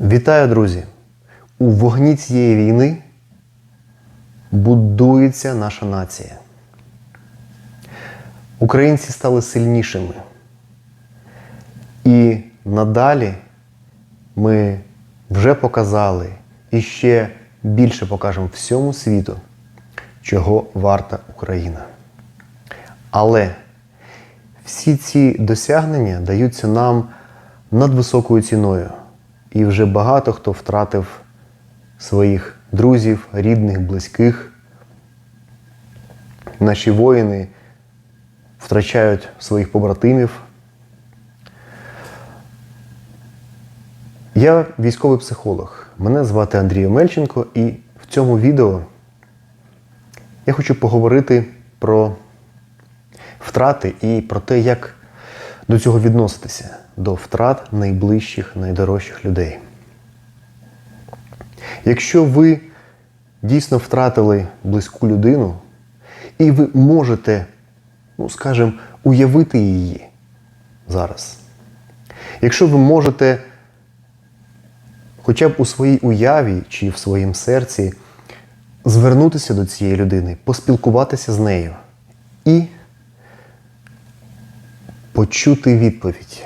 Вітаю, друзі! У вогні цієї війни будується наша нація. Українці стали сильнішими. І надалі ми вже показали і ще більше покажемо всьому світу, чого варта Україна. Але всі ці досягнення даються нам надвисокою ціною. І вже багато хто втратив своїх друзів, рідних, близьких. Наші воїни втрачають своїх побратимів. Я військовий психолог. Мене звати Андрій Омельченко, і в цьому відео я хочу поговорити про втрати і про те, як до цього відноситися, до втрат найближчих, найдорожчих людей. Якщо ви дійсно втратили близьку людину, і ви можете, ну скажімо, уявити її зараз. Якщо ви можете хоча б у своїй уяві чи в своїм серці звернутися до цієї людини, поспілкуватися з нею і почути відповідь.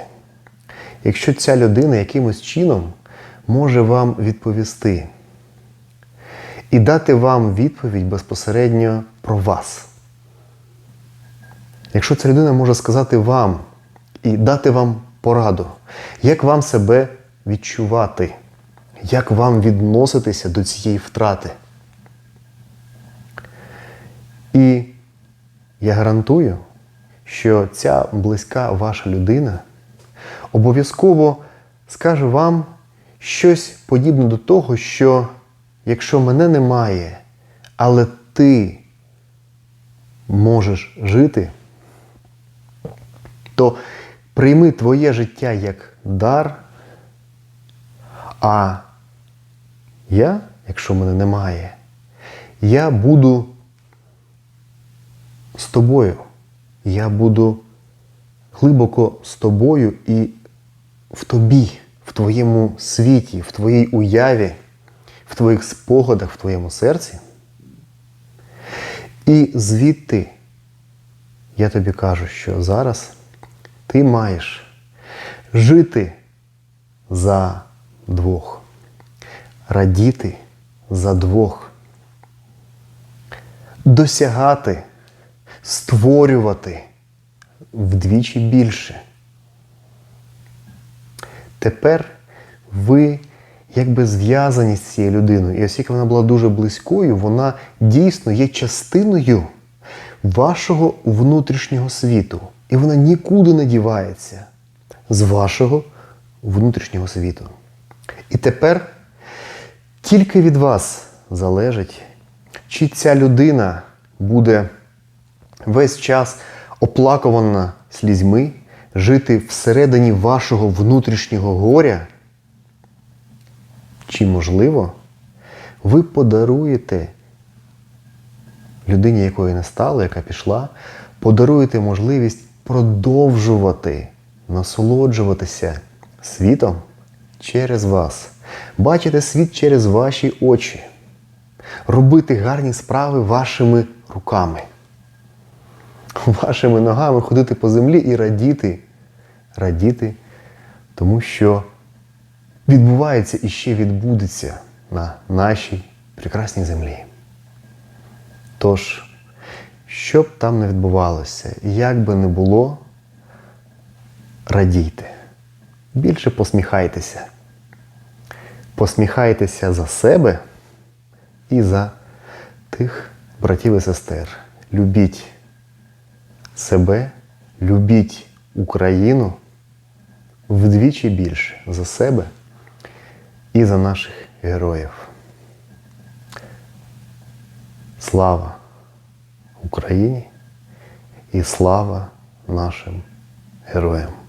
Якщо ця людина якимось чином може вам відповісти і дати вам відповідь безпосередньо про вас. Якщо ця людина може сказати вам і дати вам пораду, як вам себе відчувати, як вам відноситися до цієї втрати. І я гарантую, що ця близька ваша людина обов'язково скаже вам щось подібне до того, що якщо мене немає, але ти можеш жити, то прийми твоє життя як дар, а я, якщо мене немає, я буду з тобою. Я буду глибоко з тобою і в тобі, в твоєму світі, в твоїй уяві, в твоїх спогадах, в твоєму серці. І звідти я тобі кажу, що зараз ти маєш жити за двох, радіти за двох, досягати, створювати вдвічі більше. Тепер ви якби зв'язані з цією людиною. І оскільки вона була дуже близькою, вона дійсно є частиною вашого внутрішнього світу. І вона нікуди не дівається з вашого внутрішнього світу. І тепер тільки від вас залежить, чи ця людина буде весь час оплакувана слізьми, жити всередині вашого внутрішнього горя, чи, можливо, ви подаруєте людині, якої не стало, яка пішла, подаруєте можливість продовжувати насолоджуватися світом через вас, бачити світ через ваші очі, робити гарні справи вашими руками вашими ногами ходити по землі і радіти, радіти, тому що відбувається і ще відбудеться на нашій прекрасній землі. Тож, що б там не відбувалося, як би не було, радійте, більше посміхайтеся. Посміхайтеся за себе і за тих братів і сестер. Любіть себе, любіть Україну вдвічі більше за себе і за наших героїв. Слава Україні і слава нашим героям!